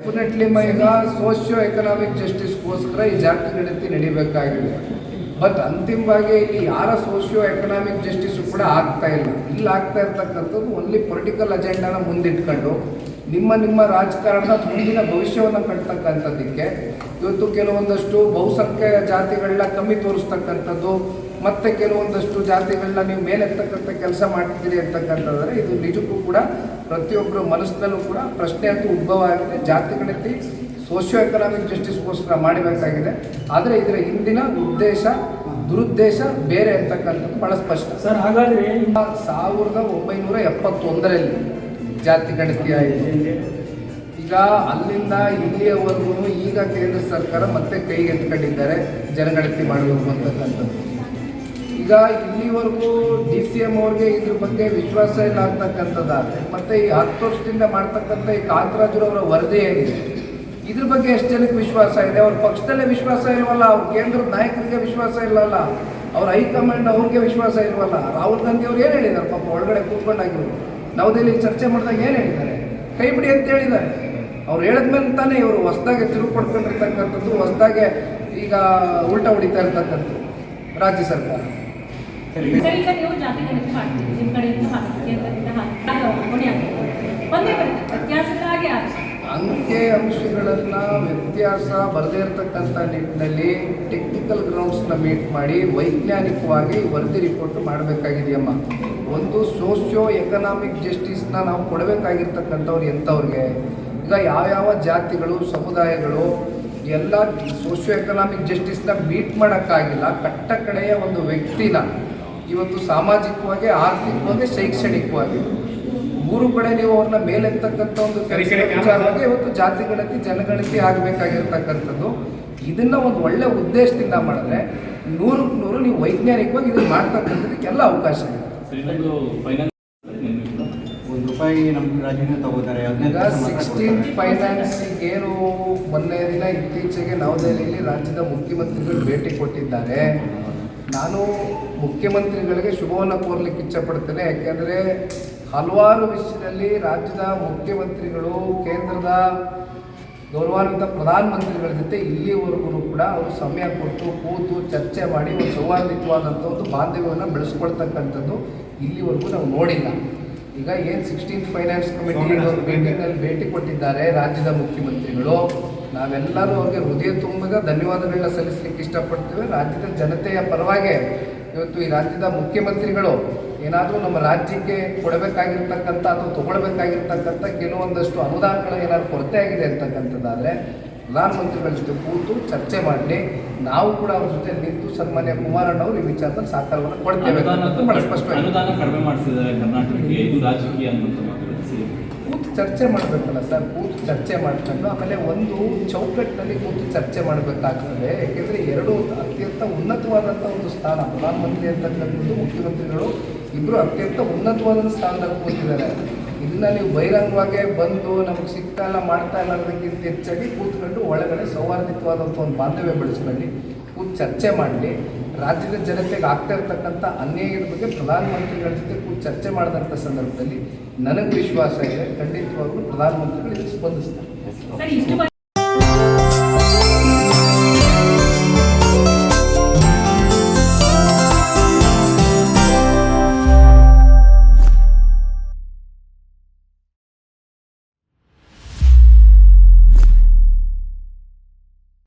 Definitely ಈಗ socio economic ಜಸ್ಟಿಸ್ಗೋಸ್ಕರ ಈ ಜಾತಿ ಗಣತಿ ನಡಿಬೇಕಾಗಿದೆ. ಬಟ್ ಅಂತಿಮವಾಗಿ ಇಲ್ಲಿ ಯಾರ ಸೋಷಿಯೋ ಎಕನಾಮಿಕ್ ಜಸ್ಟಿಸ್ ಕೂಡ ಆಗ್ತಾ ಇಲ್ಲ. ಇಲ್ಲಿ ಆಗ್ತಾ ಇರ್ತಕ್ಕಂಥದ್ದು ಓನ್ಲಿ ಪೊಲಿಟಿಕಲ್ ಅಜೆಂಡಾನ ಮುಂದಿಟ್ಕೊಂಡು ನಿಮ್ಮ ನಿಮ್ಮ ರಾಜಕಾರಣದ ಮುಂದಿನ ಭವಿಷ್ಯವನ್ನು ಕಟ್ತಕ್ಕಂಥದ್ದಕ್ಕೆ ಇವತ್ತು ಕೆಲವೊಂದಷ್ಟು ಬಹುಸಂಖ್ಯೆಯ ಜಾತಿಗಳನ್ನ ಕಮ್ಮಿ ತೋರಿಸ್ತಕ್ಕಂಥದ್ದು ಮತ್ತೆ ಕೆಲವೊಂದಷ್ಟು ಜಾತಿಗಳನ್ನ ನೀವು ಮೇಲೆತ್ತಕ್ಕಂಥ ಕೆಲಸ ಮಾಡ್ತಿದ್ದೀರಿ ಅಂತಕ್ಕಂಥದ್ರೆ ಇದು ನಿಜಕ್ಕೂ ಕೂಡ ಪ್ರತಿಯೊಬ್ಬರ ಮನಸ್ಸಿನಲ್ಲೂ ಕೂಡ ಪ್ರಶ್ನೆ ಅಂತೂ ಉದ್ಭವ ಆಗಿದೆ ಜಾತಿಗಳಲ್ಲಿ ಸೋಷಿಯೋ ಎಕನಾಮಿಕ್ ಜಸ್ಟಿಸ್ಗೋಸ್ಕರ ಮಾಡಬೇಕಾಗಿದೆ ಆದರೆ ಇದರ ಹಿಂದಿನ ಉದ್ದೇಶ ದುರುದ್ದೇಶ ಬೇರೆ ಅಂತಕ್ಕಂಥದ್ದು ಬಹಳ ಸ್ಪಷ್ಟ. ಸರ್ ಹಾಗಾದ್ರೆ ಸಾವಿರದ ಒಂಬೈನೂರ ಎಪ್ಪತ್ತೊಂದರಲ್ಲಿ ಜಾತಿ ಗಣತಿ ಆಯಿತು. ಈಗ ಅಲ್ಲಿಂದ ಇಲ್ಲಿಯವರೆಗೂ ಈಗ ಕೇಂದ್ರ ಸರ್ಕಾರ ಮತ್ತೆ ಕೈಗೆ ಎತ್ಕೊಂಡಿದ್ದಾರೆ ಜನಗಣತಿ ಮಾಡಬೇಕು ಅಂತಕ್ಕಂಥದ್ದು. ಈಗ ಇಲ್ಲಿವರೆಗೂ ಡಿ ಸಿ ಎಂ ಅವ್ರಿಗೆ ಇದ್ರ ಬಗ್ಗೆ ವಿಶ್ವಾಸ ಇಲ್ಲ ಅಂತಕ್ಕಂಥದ್ದಾದ್ರೆ, ಮತ್ತೆ ಈ ಹತ್ತು ವರ್ಷದಿಂದ ಮಾಡ್ತಕ್ಕಂಥ ಈ ಕಾಂತರಾಜುರವರ ವರದಿ ಏನಿದೆ? ಇದ್ರ ಬಗ್ಗೆ ಎಷ್ಟು ಜನಕ್ಕೆ ವಿಶ್ವಾಸ ಇದೆ? ಅವ್ರ ಪಕ್ಷದಲ್ಲೇ ವಿಶ್ವಾಸ ಇಲ್ವಲ್ಲ ಅವ್ರ ಕೇಂದ್ರದ ನಾಯಕರಿಗೆ ವಿಶ್ವಾಸ ಇಲ್ಲಲ್ಲ, ಅವ್ರ ಹೈಕಮಾಂಡ್ ಅವ್ರಿಗೆ ವಿಶ್ವಾಸ ಇಲ್ವಲ್ಲ ರಾಹುಲ್ ಗಾಂಧಿ ಅವ್ರು ಏನು ಹೇಳಿದ್ದಾರೆ ಪಾಪ ಒಳಗಡೆ ಕೂತ್ಕೊಂಡಾಗಿ ನವದೆಹಲಿ ಚರ್ಚೆ ಮಾಡಿದಾಗ ಏನು ಹೇಳಿದ್ದಾರೆ? ಕೈ ಬಿಡಿ ಅಂತ ಹೇಳಿದ್ದಾರೆ. ಅವ್ರು ಹೇಳಿದ್ಮೇಲೆ ತಾನೇ ಇವರು ಹೊಸದಾಗೆ ತಿರುವು ಪಡ್ಕೊಂಡಿರ್ತಕ್ಕಂಥದ್ದು, ಹೊಸದಾಗೆ ಈಗ ಉಲ್ಟಾ ಹೊಡಿತಾ ಇರ್ತಕ್ಕಂಥದ್ದು ರಾಜ್ಯ ಸರ್ಕಾರ. ಸರ್ ಈಗ ನೀವು ಜಾತಿ ಗಣತಿ ಮಾಡ್ತೀವಿ. ನಿಮ್ಮ ಕಡೆಯಿಂದ ಹಾಕಿ ಕೇಂದ್ರದಿಂದ ಹಾಕಿ. ಅದು ಕೊನೆ ಆಗ್ತದೆ. ಒಂದೇ ಬರುತ್ತೆ. ವ್ಯತ್ಯಾಸಕ್ಕಾಗಿ ಆಗುತ್ತೆ. ಅಂಕೆ ಅಂಶಗಳನ್ನು ವ್ಯತ್ಯಾಸ ಬರದೇ ಇರತಕ್ಕಂಥ ನಿಟ್ಟಿನಲ್ಲಿ ಟೆಕ್ನಿಕಲ್ ಗ್ರೌಂಡ್ಸ್ನ ಮೀಟ್ ಮಾಡಿ ವೈಜ್ಞಾನಿಕವಾಗಿ ವರದಿ ರಿಪೋರ್ಟ್ ಮಾಡಬೇಕಾಗಿದೆಯಮ್ಮ. ಒಂದು ಸೋಷಿಯೋ ಎಕನಾಮಿಕ್ ಜಸ್ಟಿಸ್ನ ನಾವು ಕೊಡಬೇಕಾಗಿರ್ತಕ್ಕಂಥವ್ರು ಎಂಥವ್ರಿಗೆ ಈಗ ಯಾವ್ಯಾವ ಜಾತಿಗಳು ಸಮುದಾಯಗಳು ಎಲ್ಲ ಸೋಷಿಯೋ ಎಕನಾಮಿಕ್ ಜಸ್ಟಿಸ್ನ ಮೀಟ್ ಮಾಡೋಕ್ಕಾಗಿಲ್ಲ. ಕಟ್ಟ ಕಡೆಯ ಒಂದು ವ್ಯಕ್ತಿನ ಇವತ್ತು ಸಾಮಾಜಿಕವಾಗಿ ಆರ್ಥಿಕವಾಗಿ ಶೈಕ್ಷಣಿಕವಾಗಿ. ಮೂರು ಕಡೆ ನೀವು ಅವ್ರನ್ನ ಮೇಲೆತ್ತಕ್ಕಂಥ ಒಂದು ವಿಚಾರವಾಗಿ ಇವತ್ತು ಜಾತಿ ಗಣತಿ ಜನಗಣತಿ ಆಗಬೇಕಾಗಿರ್ತಕ್ಕಂಥದ್ದು. ಇದನ್ನ ಒಂದು ಒಳ್ಳೆ ಉದ್ದೇಶದಿಂದ ಮಾಡಿದ್ರೆ ನೂರಕ್ಕೆ ನೂರು ನೀವು ವೈಜ್ಞಾನಿಕವಾಗಿ ಇದನ್ನ ಮಾಡ್ತಕ್ಕಂಥದಕ್ಕೆಲ್ಲ ಅವಕಾಶ ಇದೆ. ಒಂದು ರೂಪಾಯಿ ನಮ್ಮ ತಗೋತಾರೆ ಸಿಕ್ಸ್ಟೀನ್ ಏನು ಮೊನ್ನೆ ದಿನ ಇತ್ತೀಚೆಗೆ ನವದೆಹಲಿಯಲ್ಲಿ ರಾಜ್ಯದ ಮುಖ್ಯಮಂತ್ರಿಗಳು ಭೇಟಿ ಕೊಟ್ಟಿದ್ದಾರೆ. ನಾನು ಮುಖ್ಯಮಂತ್ರಿಗಳಿಗೆ ಶುಭವನ್ನು ಕೋರ್ಲಿಕ್ಕೆ ಇಚ್ಛಪಡ್ತೇನೆ. ಯಾಕೆಂದರೆ ಹಲವಾರು ವಿಷಯದಲ್ಲಿ ರಾಜ್ಯದ ಮುಖ್ಯಮಂತ್ರಿಗಳು ಕೇಂದ್ರದ ಗೌರವಾನ್ವಿತ ಪ್ರಧಾನಮಂತ್ರಿಗಳ ಜೊತೆ ಇಲ್ಲಿವರೆಗೂ ಕೂಡ ಅವರು ಸಮಯ ಕೊಟ್ಟು ಕೂತು ಚರ್ಚೆ ಮಾಡಿ ಒಂದು ಸೌಹಾರ್ದಿತವಾದಂಥ ಒಂದು ಬಾಂಧವ್ಯವನ್ನು ಬೆಳೆಸ್ಕೊಳ್ತಕ್ಕಂಥದ್ದು ಇಲ್ಲಿವರೆಗೂ ನಾವು ನೋಡಿಲ್ಲ. ಈಗ ಏನು ಸಿಕ್ಸ್ಟೀನ್ ಫೈನಾನ್ಸ್ ಕಮಿಟಿ ಮೀಟಿಂಗ್ನಲ್ಲಿ ಭೇಟಿ ಕೊಟ್ಟಿದ್ದಾರೆ ರಾಜ್ಯದ ಮುಖ್ಯಮಂತ್ರಿಗಳು ನಾವೆಲ್ಲರೂ ಅವ್ರಿಗೆ ಹೃದಯ ತುಂಬಿದ ಧನ್ಯವಾದಗಳನ್ನ ಸಲ್ಲಿಸಲಿಕ್ಕೆ ಇಷ್ಟಪಡ್ತೇವೆ. ರಾಜ್ಯದ ಜನತೆಯ ಪರವಾಗಿ ಇವತ್ತು ಈ ರಾಜ್ಯದ ಮುಖ್ಯಮಂತ್ರಿಗಳು ಏನಾದರೂ ನಮ್ಮ ರಾಜ್ಯಕ್ಕೆ ಕೊಡಬೇಕಾಗಿರ್ತಕ್ಕಂಥ ಅಥವಾ ತಗೊಳ್ಬೇಕಾಗಿರ್ತಕ್ಕಂಥ ಕೆಲವೊಂದಷ್ಟು ಅನುದಾನಗಳು ಏನಾದರೂ ಕೊರತೆ ಆಗಿದೆ ಅಂತಕ್ಕಂಥದ್ದಾದರೆ ಪ್ರಧಾನಮಂತ್ರಿಗಳ ಜೊತೆ ಕೂತು ಚರ್ಚೆ ಮಾಡಲಿ ನಾವು ಕೂಡ ಅವ್ರ ಜೊತೆ ನಿಂತು ಸನ್ಮಾನ್ಯ ಕುಮಾರಣ್ಣವರು ಈ ವಿಚಾರದಲ್ಲಿ ಸಹಕಾರವನ್ನು ಕೊಡ್ತೇವೆ ಅನುದಾನ ಕಡಿಮೆ ಮಾಡಿಸಿದ್ದಾರೆ ಕರ್ನಾಟಕಕ್ಕೆ ಇದು ರಾಜಕೀಯ ಅನ್ನುವಂಥ ಮಾತುಗಳು ಕೂತು ಚರ್ಚೆ ಮಾಡಬೇಕಲ್ಲ ಸರ್ ಕೂತು ಚರ್ಚೆ ಮಾಡ್ಕೊಂಡು ಆಮೇಲೆ ಒಂದು ಚೌಕಟ್ಟಿನಲ್ಲಿ ಕೂತು ಚರ್ಚೆ ಮಾಡಬೇಕಾಗ್ತದೆ. ಏಕೆಂದರೆ ಎರಡು ಅತ್ಯಂತ ಉನ್ನತವಾದಂಥ ಒಂದು ಸ್ಥಾನ ಪ್ರಧಾನಮಂತ್ರಿ ಅಂತಕ್ಕಂಥದ್ದು ಮುಖ್ಯಮಂತ್ರಿಗಳು ಇಬ್ಬರು ಅತ್ಯಂತ ಉನ್ನತವಾದ ಸ್ಥಾನದಲ್ಲಿ ಕೂತಿದ್ದಾರೆ. ಇದನ್ನ ನೀವು ಬಹಿರಂಗವಾಗೆ ಬಂದು ನಮಗೆ ಸಿಗ್ತಾ ಇಲ್ಲ, ಮಾಡ್ತಾ ಇಲ್ಲ ಅನ್ನೋದಕ್ಕಿಂತ ಹೆಚ್ಚಾಗಿ ಕೂತ್ಕೊಂಡು ಒಳಗಡೆ ಸೌಹಾರ್ದಿತವಾದಂಥ ಒಂದು ಬಾಂಧವ್ಯ ಬೆಳೆಸ್ಕೊಳ್ಳಿ, ಕೂತು ಚರ್ಚೆ ಮಾಡಲಿ. ರಾಜ್ಯದ ಜನತೆಗೆ ಆಗ್ತಾ ಇರ್ತಕ್ಕಂಥ ಅನ್ಯಾಯದ ಬಗ್ಗೆ ಪ್ರಧಾನಮಂತ್ರಿಗಳ ಜೊತೆ ಕೂತು ಚರ್ಚೆ ಮಾಡಿದಂಥ ಸಂದರ್ಭದಲ್ಲಿ ನನಗೆ ವಿಶ್ವಾಸ ಇದೆ. ಖಂಡಿತವಾಗ್ಲೂ ಪ್ರಧಾನಮಂತ್ರಿಗಳು ಸ್ಪಂದಿಸ್ತಾರೆ.